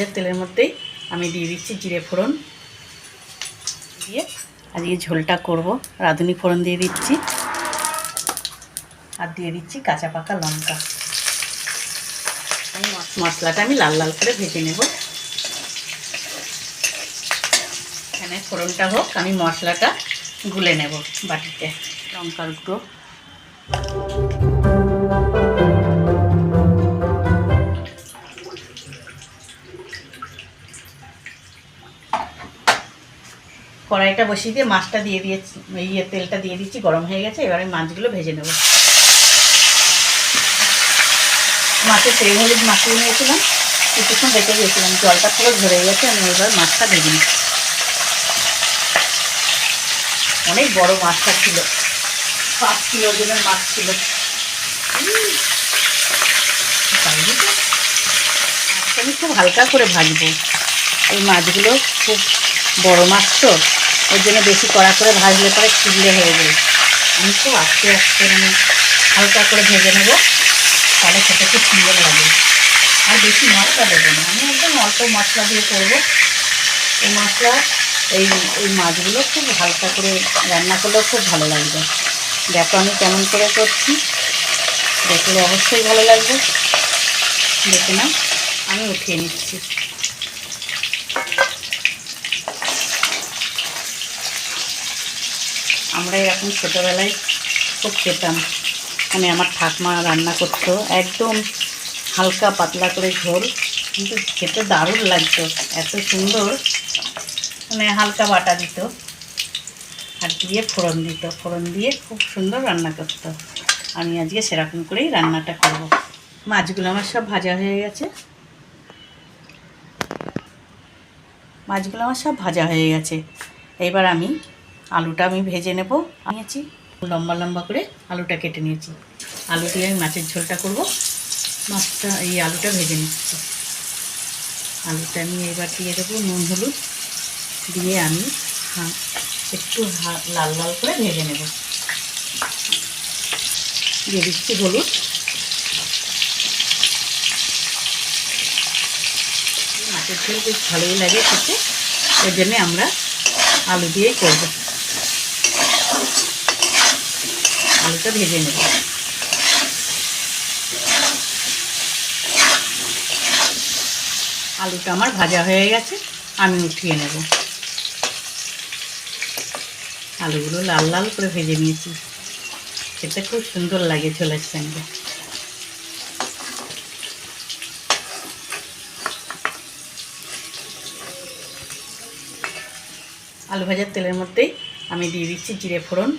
ভাজার তেলের মধ্যেই আমি দিয়ে দিচ্ছি জিরে ফোড়ন। দিয়ে আজকে ঝোলটা করব। রাঁধুনি ফোড়ন দিয়ে দিচ্ছি। আর দিয়ে দিচ্ছি কাঁচা পাকা লঙ্কা। মশ- মশলাটা আমি লাল লাল করে ভেজে নেব। এখানে ফোড়নটা হোক, আমি মশলাটা গুলে নেব বাটিতে। লঙ্কার গুঁড়ো। কড়াইটা বসিয়ে দিয়ে মাছটা দিয়ে দিয়েছি ইয়ে তেলটা দিয়ে দিচ্ছি, গরম হয়ে গেছে, এবারে মাছগুলো ভেজে নেব। মাছের তেল, হলুদ মাখিয়ে নিয়েছিলাম, কিছুক্ষণ রেখে দিয়েছিলাম, জলটা পুরো ঝরে গেছে, আমি এবার মাছটা ভেজে নিচ্ছি। অনেক বড় মাছটা ছিল, পাঁচ কিলো ওজনের মাছ ছিল। আমি খুব হালকা করে ভাজবো। এই মাছগুলো খুব বড় মাছ তো। ওর জন্য বেশি কড়া করে ভাজলে পরে ছিললে হয়ে যাবে আমি খুব আস্তে আস্তে মানে হালকা করে ভেজে নেব, তাহলে খেতে খুব সুন্দর লাগে। আর বেশি মশলা দেবো না, আমি একদম অল্প মশলা দিয়ে করব। এই মশলা, এই এই মাছগুলো খুব হালকা করে রান্না করলেও খুব ভালো লাগবে। দেখো আমি কেমন করে করছি, দেখলে অবশ্যই ভালো লাগবে। দেখে না আমি উঠিয়ে নিচ্ছি। আমরা এরকম ছোটোবেলায় খুব খেতাম। মানে আমার ঠাকমা রান্না করতো, একদম হালকা পাতলা করে ঝোল, কিন্তু খেতে দারুণ লাগতো, এত সুন্দর। মানে হালকা বাটা দিত আর দিয়ে ফোড়ন দিত। ফোড়ন দিয়ে খুব সুন্দর রান্না করতো। আমি আজকে সেরকম করেই রান্নাটা করব। মাছগুলো আমার সব ভাজা হয়ে গেছে। মাছগুলো আমার সব ভাজা হয়ে গেছে। এবার আমি আলুটা আমি ভেজে নেব। নিয়েছি লম্বা লম্বা করে আলুটা কেটে নিয়েছি। আলু দিয়ে আমি মাছের ঝোলটা করব। মাছটা, এই আলুটা ভেজে নিচ্ছি। আলুটা আমি এবার দিয়ে দেবো নুন, হলুদ দিয়ে আমি একটু লাল লাল করে ভেজে নেব। দিয়ে দিচ্ছি হলুদ। মাছের ঝোল বেশ ভালোই লাগে খেতে। ওই জন্যে আমরা আলু দিয়েই করব। আলুটা ভেজে নেব। আলুটা আমার ভাজা হয়ে গেছে, আমি উঠিয়ে নেব। আলুগুলো লাল লাল করে ভেজে নিয়েছি। খেতে খুব সুন্দর লাগে ঝোলের সঙ্গে। আলু ভাজার তেলের মধ্যেই আমি দিয়ে দিচ্ছি জিরে ফোড়ন।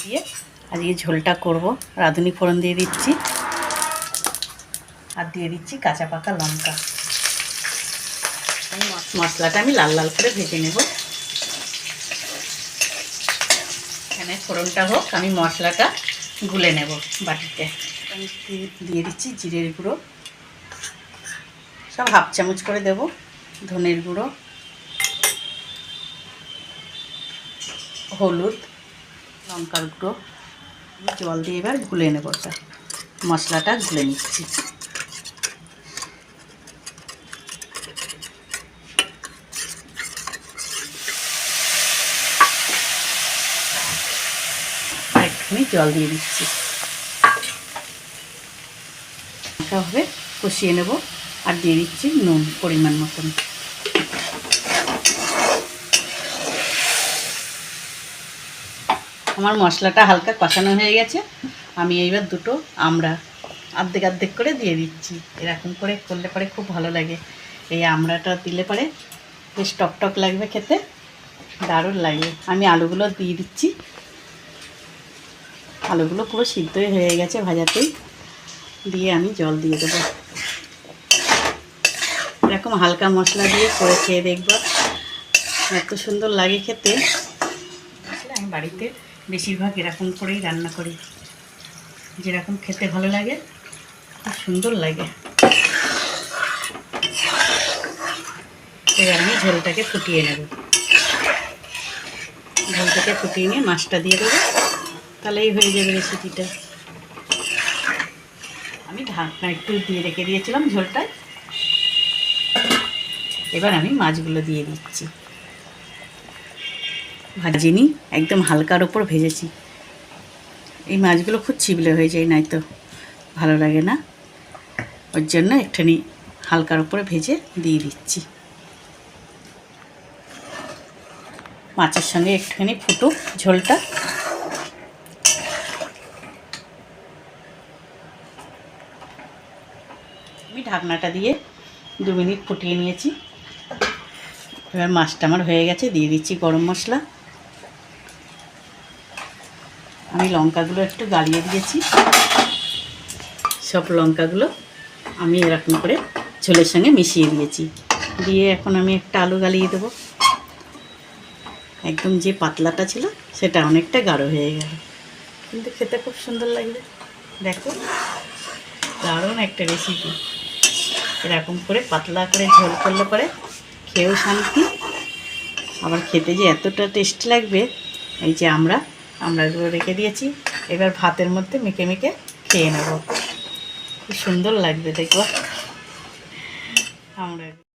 দিয়ে আজকে ঝোলটা করব। রাঁধুনি ফোড়ন দিয়ে দিচ্ছি। আর দিয়ে দিচ্ছি কাঁচা পাকা লঙ্কা। মশলাটা আমি লাল লাল করে ভেজে নেব। এখানে ফোড়নটা হোক, আমি মশলাটা গুলে নেব বাটিতে। আমি দিয়ে দিচ্ছি জিরের গুঁড়ো। সব হাফ চামচ করে দেব ধনের গুঁড়ো। হলুদ, লঙ্কার গুঁড়ো, জল দিয়ে এবার গুলে নেব ওটা। মশলাটা গুলে নিচ্ছি। একটুখানি জল দিয়ে দিচ্ছি। হবে, কষিয়ে নেব। আর দিয়ে দিচ্ছি নুন পরিমাণ মতন। আমার মশলাটা হালকা কষানো হয়ে গেছে। আমি এইবার দুটো আমরা অর্ধেক অর্ধেক করে দিয়ে দিচ্ছি। এরকম করে করলে পরে খুব ভালো লাগে। এই আমড়াটা দিলে পরে বেশ টক টক লাগবে খেতে। দারুণ লাগে। আমি আলুগুলো দিয়ে দিচ্ছি। আলুগুলো পুরো সিদ্ধই হয়ে গেছে ভাজাতেই। দিয়ে আমি জল দিয়ে দেবো। এরকম হালকা মশলা দিয়ে করে খেয়ে দেখব। এত সুন্দর লাগে খেতে। আমি বাড়িতে বেশিরভাগ এরকম করেই রান্না করি। যেরকম খেতে ভালো লাগে, খুব সুন্দর লাগে। এবার আমি ঝোলটাকে ফুটিয়ে নেব। ঝোলটাকে ফুটিয়ে নিয়ে মাছটা দিয়ে দেবো। তাহলেই হয়ে যাবে রেসিপিটা আমি ঢাকনা একটু দিয়ে রেখে দিয়েছিলাম ঝোলটায়। এবার আমি মাছগুলো দিয়ে দিচ্ছি। ভাজিনি, একদম হালকার ওপর ভেজেছি। এই মাছগুলো খুব চিবলে হয়ে যায়, নাই তো ভালো লাগে না। ওর জন্য একটুখানি হালকার ওপরে ভেজে দিয়ে দিচ্ছি। মাছের সঙ্গে একটুখানি ফুটুক ঝোলটা। আমি ঢাকনাটা দিয়ে দু মিনিট ফুটিয়ে নিয়েছি। এবার মাছটা আমার হয়ে গেছে, দিয়ে দিচ্ছি গরম মশলা। আমি লঙ্কাগুলো একটু গালিয়ে দিয়েছি। সব লঙ্কাগুলো আমি এরকম করে ঝোলের সঙ্গে মিশিয়ে দিয়েছি। দিয়ে এখন আমি একটা আলু গালিয়ে দেবো। একদম যে পাতলাটা ছিল সেটা অনেকটা গাঢ় হয়ে গেল। কিন্তু খেতে খুব সুন্দর লাগবে। দেখো, দারুণ একটা রেসিপি এরকম করে পাতলা করে ঝোল করলে পরে খেয়েও শান্তি। আবার খেতে যে এতটা টেস্ট লাগবে, এই যে আমরা আমরাগুলো রেখে দিয়েছি। এবার ভাতের মধ্যে মেখে মেখে খেয়ে নেব। খুব সুন্দর লাগবে দেখব। আমরা